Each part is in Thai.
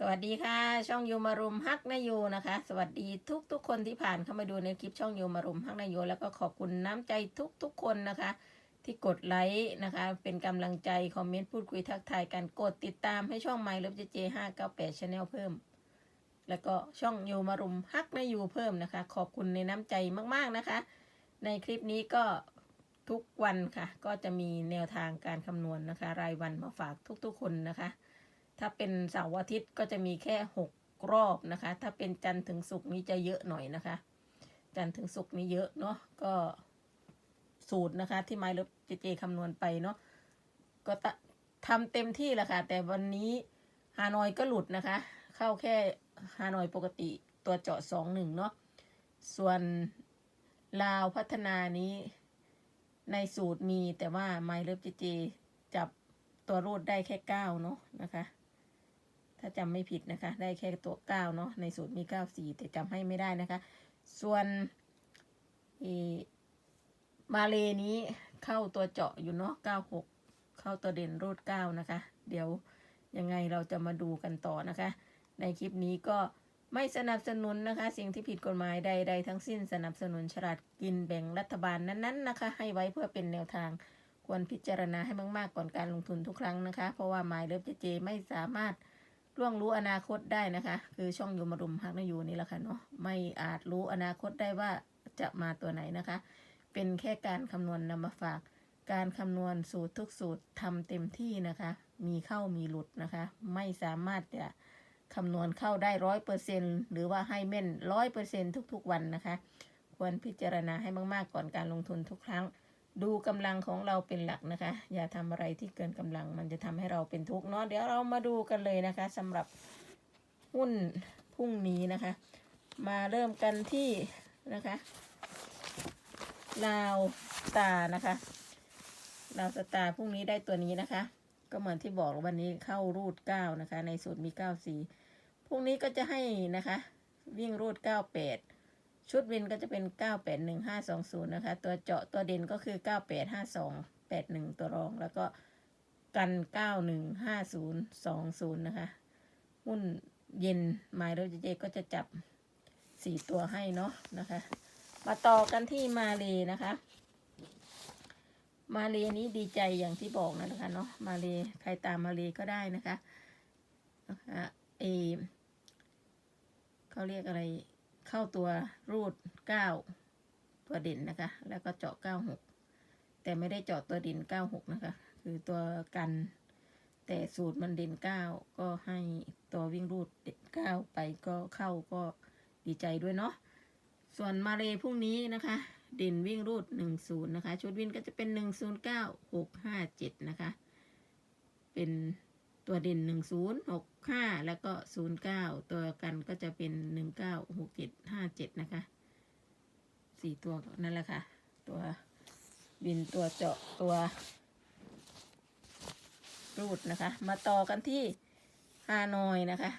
สวัสดีค่ะ ช่องยูมารุมฮักนายูนะคะ สวัสดีทุกทุกคนที่ผ่านเข้ามาดูในคลิปช่องยูมารุมฮักนายูแล้วก็ขอบคุณน้ำใจทุกทุกคนนะคะ ที่กดไลค์นะคะ เป็นกำลังใจคอมเมนต์พูดคุยทักทายกันกดติดตามให้ช่อง My Love JJ 598 Channel เพิ่ม แล้วก็ช่องยูมารุมฮักนายูเพิ่มนะคะ ขอบคุณในน้ำใจมากๆนะคะ ในคลิปนี้ก็ทุกวันค่ะ ก็จะมีแนวทางการคำนวณนะคะ รายวันมาฝากทุกๆคนนะคะ ถ้าเป็นเสาร์อาทิตย์ก็จะมีแค่หกรอบนะคะ ถ้าเป็นจันทร์ถึงศุกร์นี้จะเยอะหน่อยนะคะ จันทร์ถึงศุกร์นี้เยอะเนาะก็สูตรนะคะ ที่ไมล์ลบเจเจคำนวณไปเนาะก็ทำเต็มที่แหละค่ะ แต่วันนี้ฮานอยก็หลุดนะคะ เข้าแค่ฮานอยปกติตัวเจาะสองหนึ่งเนาะส่วนลาวพัฒนานี้ในสูตรมีแต่ว่าไมล์ลบเจเจจับตัวรูดได้แค่เก้าเนาะนะคะ ถ้าจำไม่ผิดนะคะ ได้แค่ตัวเก้าเนาะในสูตรมีเก้าสี่แต่จำให้ไม่ได้นะคะ ส่วนมาเลนี้เข้าตัวเจาะอยู่เนาะเก้าหกเข้าตัวเด่นรูดเก้านะคะ เดี๋ยวยังไงเราจะมาดูกันต่อนะคะ ในคลิปนี้ก็ไม่สนับสนุนนะคะ สิ่งที่ผิดกฎหมายใด ๆ ทั้งสิ้นสนับสนุนฉลาดกินแบ่งรัฐบาลนั้นๆนะคะ ให้ไว้เพื่อเป็นแนวทางควรพิจารณาให้มาก ๆ ก่อนการลงทุนทุกครั้งนะคะ เพราะว่าหมายเลิฟเจเจไม่สามารถ ล่วงรู้อนาคตได้นะคะ คือช่องยูมารุมฮักนายูนี่แหละค่ะเนาะไม่อาจรู้อนาคตได้ว่าจะมาตัวไหนนะคะ เป็นแค่การคำนวณนำมาฝาก การคำนวณสูตรทุกสูตรทำเต็มที่นะคะ มีเข้ามีหลุดนะคะ ไม่สามารถจะคำนวณเข้าได้ร้อยเปอร์เซ็นหรือว่าให้แม่นร้อยเปอร์เซ็นทุกๆวันนะคะ ควรพิจารณาให้มากๆก่อนการลงทุนทุกครั้ง ดูกำลังของเราเป็นหลักนะคะ อย่าทำอะไรที่เกินกำลัง มันจะทำให้เราเป็นทุกข์เนาะเดี๋ยวเรามาดูกันเลยนะคะสำหรับหุ้นพรุ่งนี้นะคะ มาเริ่มกันที่นะคะลาวตานะคะลาวสตาพรุ่งนี้ได้ตัวนี้นะคะ ก็เหมือนที่บอกวันนี้เข้ารูดเก้านะคะ ในสูตรมีเก้าสีพรุ่งนี้ก็จะให้นะคะ วิ่งรูดเก้าแปด ชุดวินก็จะเป็น 981520 นะคะ ตัวเจาะตัวเด่นก็คือ 985281 ตัวรองแล้วก็กัน 915020 นะคะ หุ้นเย็นไมล์โรเจก็จะจับ 4 ตัวให้เนาะนะคะ มาต่อกันที่มาเลนะคะ มาเลนี้ดีใจอย่างที่บอกนะคะเนาะมาเลใครตามมาเลก็ได้นะคะนะคะเอเขาเรียกอะไร เข้าตัวรูดเก้าตัวเด่นนะคะ แล้วก็เจาะเก้าหกแต่ไม่ได้เจาะตัวเด่นเก้าหกนะคะ คือตัวกัน แต่สูตรมันเด่นเก้าก็ให้ตัววิ่งรูดเด่นเก้าไปก็เข้าก็ดีใจด้วยเนาะส่วนมาเลพรุ่งนี้นะคะเด่นวิ่งรูดหนึ่งศูนย์นะคะ ชุดวิ่งก็จะเป็นหนึ่งศูนย์เก้าหกห้าเจ็ดนะคะ เป็นตัวเด่นหนึ่งศูนย์หกห้าแล้วก็ศูนย์เก้าตัวกันก็จะเป็น หนึ่งเก้าหกเจ็ดห้าเจ็ดนะคะสี่ตัวนั่นแหละค่ะ ตัวบินตัวเจาะตัวรูดนะคะ มาต่อกันที่ฮานอยนะคะ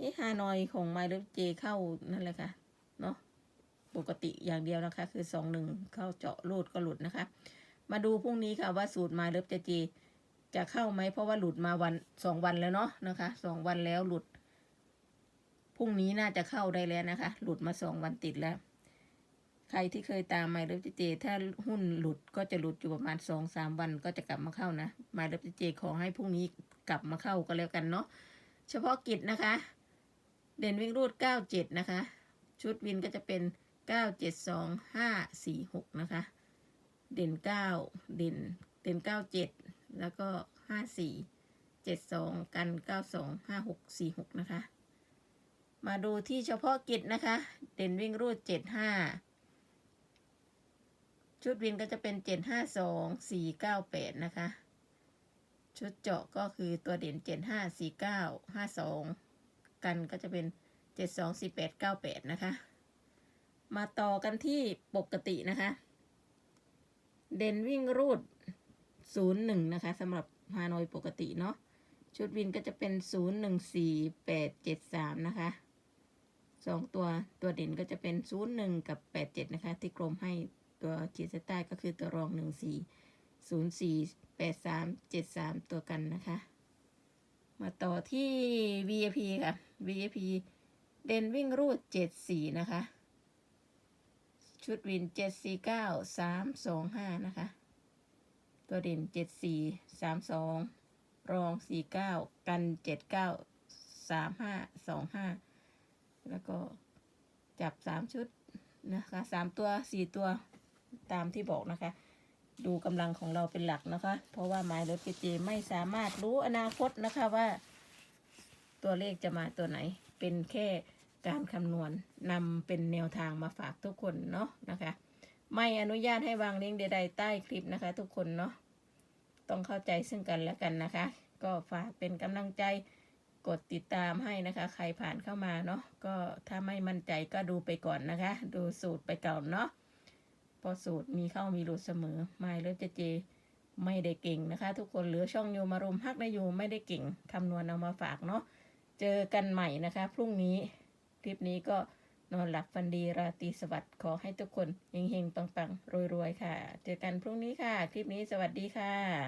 นี่ฮานอยของไมล์เจเข้านั่นแหละค่ะเนาะปกติอย่างเดียวนะคะ คือสองหนึ่งเข้าเจาะรูดก็หลุดนะคะ มาดูพรุ่งนี้ค่ะว่าสูตรไมล์เจจะเข้าไหมเพราะว่าหลุดมาวันสองวันแล้วเนาะนะคะสองวันแล้วหลุด พรุ่งนี้น่าจะเข้าได้แล้วนะคะ หลุดมาสองวันติดแล้ว ใครที่เคยตามไมล์เลิฟเจ ถ้าหุ้นหลุดก็จะหลุดอยู่ประมาณสองสามวันก็จะกลับมาเข้านะไมล์เลิฟเจขอให้พรุ่งนี้กลับมาเข้าก็แล้วกันเนาะเฉพาะกิจนะคะ เด่นวิ่งรูดเก้าเจ็ดนะคะ ชุดวินก็จะเป็นเก้าเจ็ดสองห้าสี่หกนะคะ เด่นเก้าเด่นเด่นเก้าเจ็ดแล้วก็ห้าสี่เจ็ดสองกันเก้าสองห้าหกสี่หกนะคะ มาดูที่เฉพาะกิจนะคะ เด่นวิ่งรูดเจ็ดห้าชุดวินก็จะเป็นเจ็ดห้าสองสี่เก้าแปดนะคะ ชุดเจาะก็คือตัวเด่นเจ็ดห้าสี่เก้าห้าสองกันก็จะเป็นเจ็ดสองสี่แปดเก้าแปดนะคะ มาต่อกันที่ปกตินะคะ เด่นวิ่งรูดศูนย์หนึ่งนะคะสำหรับฮานอยปกติเนาะชุดวินก็จะเป็นศูนย์หนึ่งสี่แปดเจ็ดสามนะคะ สองตัวตัวเด่นก็จะเป็นศูนย์หนึ่งกับแปดเจ็ดนะคะ ที่กรมให้ตัวจีดเส้นใต้ก็คือตัวรองหนึ่งสี่ศูนย์สี่แปดสามเจ็ดสามตัวกันนะคะ มาต่อที่ VIP ค่ะ VIP เด่นวิ่งรูดเจ็ดสี่นะคะ ชุดวินเจ็ดสี่เก้าสามสองห้านะคะ ตัวเด่นเจ็ดสี่สามสองรองสี่เก้ากันเจ็ดเก้าสามห้าสองห้า แล้วก็จับสามชุดนะคะสามตัวสี่ตัวตามที่บอกนะคะ ดูกำลังของเราเป็นหลักนะคะ เพราะว่าหมายเลขเจไม่สามารถรู้อนาคตนะคะว่า ตัวเลขจะมาตัวไหน เป็นแค่การคำนวณนำเป็นแนวทางมาฝากทุกคนเนาะนะคะ ไม่อนุญาตให้วางลิงก์ใดๆใต้คลิปนะคะ ทุกคนเนาะต้องเข้าใจซึ่งกันและกันนะคะ ก็ฝากเป็นกำลังใจ กดติดตามให้นะคะ ใครผ่านเข้ามาเนาะก็ถ้าไม่มั่นใจก็ดูไปก่อนนะคะ ดูสูตรไปก่อนเนาะพราะสูตรมีเข้ามีหลุดเสมอไม่เลิฟเจเจ ไม่ได้เก่งนะคะ ทุกคนเหลือช่องโยมารมฮักนายโยไม่ได้เก่งคำนวณเอามาฝากเนาะเจอกันใหม่นะคะ พรุ่งนี้คลิปนี้ก็นอนหลับฝันดีราตรีสวัสดิ์ขอให้ทุกคนเฮงๆปังๆรวยๆค่ะ เจอกันพรุ่งนี้ค่ะ คลิปนี้สวัสดีค่ะ